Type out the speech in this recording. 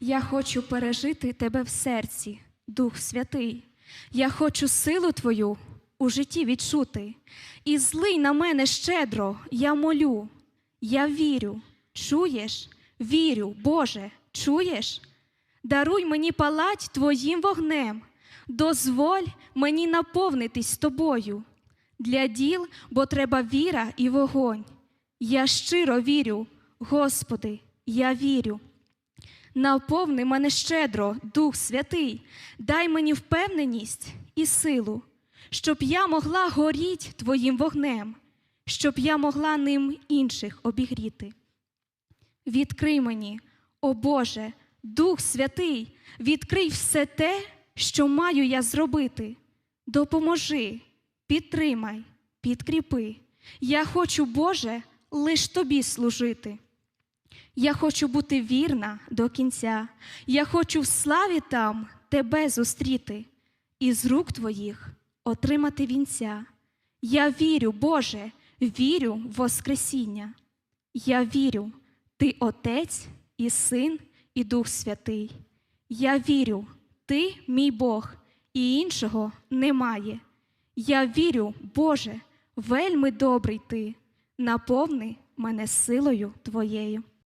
Я хочу пережити тебе в серці, Дух Святий. Я хочу силу Твою у житті відчути. І злий на мене щедро, я молю. Я вірю, чуєш? Вірю, Боже, чуєш? Даруй мені палать Твоїм вогнем, дозволь мені наповнитись тобою. Для діл, бо треба віра і вогонь. Я щиро вірю, Господи, я вірю. Наповни мене щедро, Дух Святий, дай мені впевненість і силу, щоб я могла горіть Твоїм вогнем, щоб я могла ним інших обігріти. Відкрий мені, о Боже, Дух Святий, відкрий все те, що маю я зробити. Допоможи, підтримай, підкріпи. Я хочу, Боже, лиш Тобі служити. Я хочу бути вірна до кінця. Я хочу в славі там тебе зустріти і з рук твоїх отримати вінця. Я вірю, Боже, вірю в Воскресіння. Я вірю, Ти Отець і Син, і Дух Святий. Я вірю, Ти мій Бог, і іншого немає. Я вірю, Боже, вельми добрий Ти, наповни мене силою Твоєю.